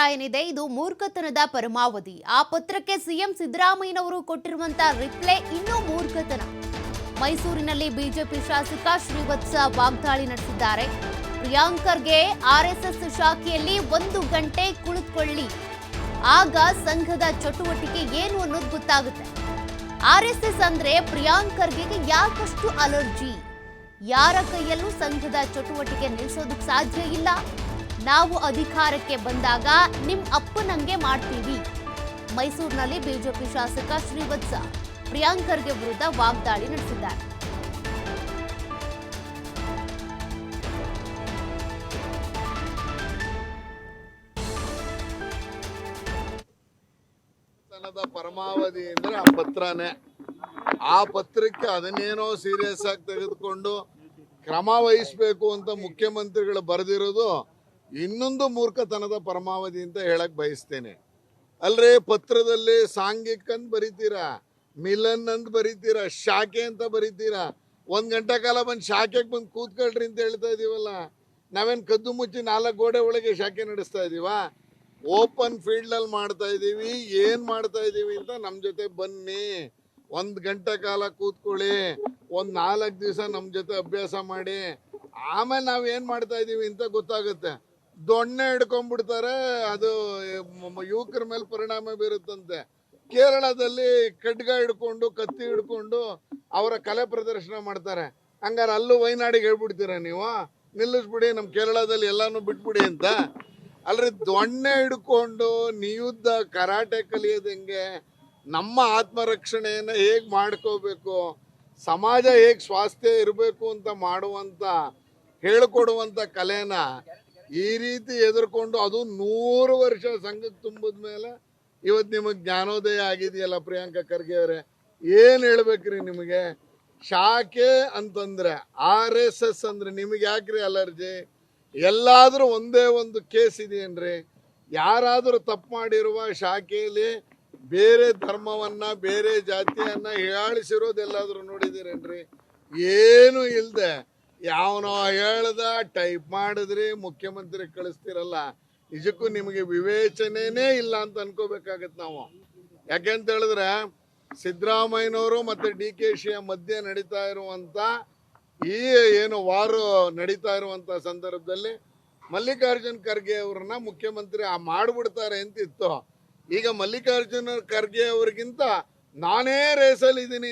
ಏನಿದೆ ಇದು ಮೂರ್ಖತನದ ಪರಮಾವಧಿ. ಆ ಪತ್ರಕ್ಕೆ ಸಿಎಂ ಸಿದ್ದರಾಮಯ್ಯನವರು ಕೊಟ್ಟಿರುವಂತಹ ರಿಪ್ಲೈ ಇನ್ನೂ ಮೂರ್ಖತನ. ಮೈಸೂರಿನಲ್ಲಿ ಬಿಜೆಪಿ ಶಾಸಕ ಶ್ರೀವತ್ಸ ವಾಗ್ದಾಳಿ ನಡೆಸಿದ್ದಾರೆ. ಪ್ರಿಯಾಂಕರ್ಗೆ ಆರ್ಎಸ್ಎಸ್ ಶಾಖೆಯಲ್ಲಿ ಒಂದು ಗಂಟೆ ಕುಳಿತುಕೊಳ್ಳಿ. ಆಗ ಸಂಘದ ಚಟುವಟಿಕೆ ಏನು ಅನ್ನೋದು ಗೊತ್ತಾಗುತ್ತೆ. ಆರ್ಎಸ್ಎಸ್ ಅಂದ್ರೆ ಪ್ರಿಯಾಂಕರ್ಗೆ ಯಾಕಷ್ಟು ಅಲರ್ಜಿ? ಯಾರ ಕೈಯಲ್ಲೂ ಸಂಘದ ಚಟುವಟಿಕೆ ನಿಲ್ಲಿಸೋದಕ್ಕೆ ಸಾಧ್ಯ ಇಲ್ಲ. ನಾವು ಅಧಿಕಾರಕ್ಕೆ ಬಂದಾಗ ನಿಮ್ ಅಪ್ಪನಂಗೆ ಮಾಡ್ತೀವಿ. ಮೈಸೂರಿನಲ್ಲಿ ಬಿಜೆಪಿ ಶಾಸಕ ಶ್ರೀವತ್ಸ ಪ್ರಿಯಾಂಕರ್ಗೆ ವಿರುದ್ಧ ವಾಗ್ದಾಳಿ ನಡೆಸಿದ್ದಾರೆ. ಪರಮಾವಧಿ ಅಂದ್ರೆ ಆ ಪತ್ರನೇ. ಆ ಪತ್ರಕ್ಕೆ ಅದನ್ನೇನೋ ಸೀರಿಯಸ್ ಆಗಿ ತೆಗೆದುಕೊಂಡು ಕ್ರಮ ವಹಿಸಬೇಕು ಅಂತ ಮುಖ್ಯಮಂತ್ರಿಗಳು ಬರೆದಿರೋದು ಇನ್ನೊಂದು ಮೂರ್ಖತನದ ಪರಮಾವಧಿ ಅಂತ ಹೇಳಕ್ ಬಯಸ್ತೇನೆ. ಅಲ್ರಿ ಪತ್ರದಲ್ಲಿ ಸಾಂಘಿಕ್ ಅಂತ ಬರೀತೀರಾ, ಮಿಲನ್ ಅಂತ ಬರೀತೀರಾ, ಶಾಖೆ ಅಂತ ಬರೀತೀರಾ. ಒಂದ್ ಗಂಟೆ ಕಾಲ ಬಂದು ಶಾಖೆಗೆ ಬಂದು ಕೂತ್ಕೊಳ್ರಿ ಅಂತ ಹೇಳ್ತಾ ಇದೀವಲ್ಲ. ನಾವೇನ್ ಕದ್ದು ಮುಚ್ಚಿ ನಾಲ್ಕು ಗೋಡೆ ಒಳಗೆ ಶಾಖೆ ನಡೆಸ್ತಾ ಇದೀವಾ? ಓಪನ್ ಫೀಲ್ಡಲ್ಲಿ ಮಾಡ್ತಾ ಇದೀವಿ, ಏನ್ ಮಾಡ್ತಾ ಇದೀವಿ ಅಂತ ನಮ್ಮ ಜೊತೆ ಬನ್ನಿ. ಒಂದು ಗಂಟೆ ಕಾಲ ಕೂತ್ಕೊಳ್ಳಿ, ಒಂದ್ ನಾಲ್ಕು ದಿವಸ ನಮ್ಮ ಜೊತೆ ಅಭ್ಯಾಸ ಮಾಡಿ. ಆಮೇಲೆ ನಾವು ಏನು ಮಾಡ್ತಾ ಇದೀವಿ ಅಂತ ಗೊತ್ತಾಗುತ್ತೆ. ದೊಣ್ಣೆ ಹಿಡ್ಕೊಂಡ್ಬಿಡ್ತಾರೆ. ಅದು ಯುವಕರ ಮೇಲೆ ಪರಿಣಾಮ ಬೀರುತ್ತಂತೆ. ಕೇರಳದಲ್ಲಿ ಖಡ್ಗ ಹಿಡ್ಕೊಂಡು, ಕತ್ತಿ ಹಿಡ್ಕೊಂಡು ಅವರ ಕಲೆ ಪ್ರದರ್ಶನ ಮಾಡ್ತಾರೆ. ಹಂಗಾರೆ ಅಲ್ಲೂ ವೈನಾಡಿಗೆ ಹೇಳ್ಬಿಡ್ತೀರ ನೀವು? ನಿಲ್ಲಿಸ್ಬಿಡಿ ನಮ್ಮ ಕೇರಳದಲ್ಲಿ ಎಲ್ಲಾನು ಬಿಟ್ಬಿಡಿ ಅಂತ. ಅಲ್ರಿ, ದೊಣ್ಣೆ ಹಿಡ್ಕೊಂಡು ನಿಯುದ್ಧ ಕರಾಟೆ ಕಲಿಯೋದಂಗೆ ನಮ್ಮ ಆತ್ಮರಕ್ಷಣೆಯನ್ನು ಹೇಗೆ ಮಾಡ್ಕೋಬೇಕು? ಸಮಾಜ ಹೇಗೆ ಸ್ವಾಸ್ಥ್ಯ ಇರಬೇಕು ಅಂತ ಮಾಡುವಂತ, ಹೇಳ್ಕೊಡುವಂತ ಕಲೆನ ಈ ರೀತಿ ಎದುರ್ಕೊಂಡು ಅದು ನೂರು ವರ್ಷ ಸಂಘಕ್ಕೆ ತುಂಬಿದ ಮೇಲೆ ಇವತ್ತು ನಿಮಗೆ ಜ್ಞಾನೋದಯ ಆಗಿದೆಯಲ್ಲ ಪ್ರಿಯಾಂಕಾ ಖರ್ಗೆ ಅವರೇ? ಏನು ಹೇಳ್ಬೇಕ್ರಿ ನಿಮಗೆ? ಶಾಖೆ ಅಂತಂದ್ರೆ ಆರ್ ಎಸ್ ಎಸ್ ಅಂದ್ರೆ ನಿಮಗೆ ಯಾಕ್ರಿ ಅಲರ್ಜಿ? ಎಲ್ಲಾದರೂ ಒಂದೇ ಒಂದು ಕೇಸ್ ಇದೆಯೇನ್ರಿ? ಯಾರಾದರೂ ತಪ್ಪು ಮಾಡಿರುವ ಶಾಖೆಯಲ್ಲಿ ಬೇರೆ ಧರ್ಮವನ್ನ, ಬೇರೆ ಜಾತಿಯನ್ನ ಹೀಯಾಳಿಸಿರೋದೆಲ್ಲಾದ್ರೂ ನೋಡಿದಿರೇನ್ರಿ ಏನು ಇಲ್ದೆ ಯಾವನೋ ಹೇಳ್ದ ಟೈಪ್ ಮಾಡಿದ್ರಿ, ಮುಖ್ಯಮಂತ್ರಿ ಕಳಿಸ್ತಿರಲ್ಲ. ನಿಜಕ್ಕೂ ನಿಮಗೆ ವಿವೇಚನೆನೇ ಇಲ್ಲ ಅಂತ ಅನ್ಕೋಬೇಕಾಗತ್ತೆ ನಾವು. ಯಾಕೆಂತ ಹೇಳಿದ್ರೆ, ಸಿದ್ದರಾಮಯ್ಯನವರು ಮತ್ತೆ ಡಿ ಕೆ ಶಿಯ ಮಧ್ಯೆ ನಡೀತಾ ಇರುವಂತ, ಈ ಏನು ವಾರು ನಡೀತಾ ಇರುವಂತ ಸಂದರ್ಭದಲ್ಲಿ ಮಲ್ಲಿಕಾರ್ಜುನ್ ಖರ್ಗೆ ಅವ್ರನ್ನ ಮುಖ್ಯಮಂತ್ರಿ ಆ ಮಾಡಿಬಿಡ್ತಾರೆ ಅಂತ ಇತ್ತು ಈಗ ಮಲ್ಲಿಕಾರ್ಜುನ ಖರ್ಗೆ ಅವ್ರಿಗಿಂತ ನಾನೇ ರೇಸಲ್ಲಿ ಇದ್ದೀನಿ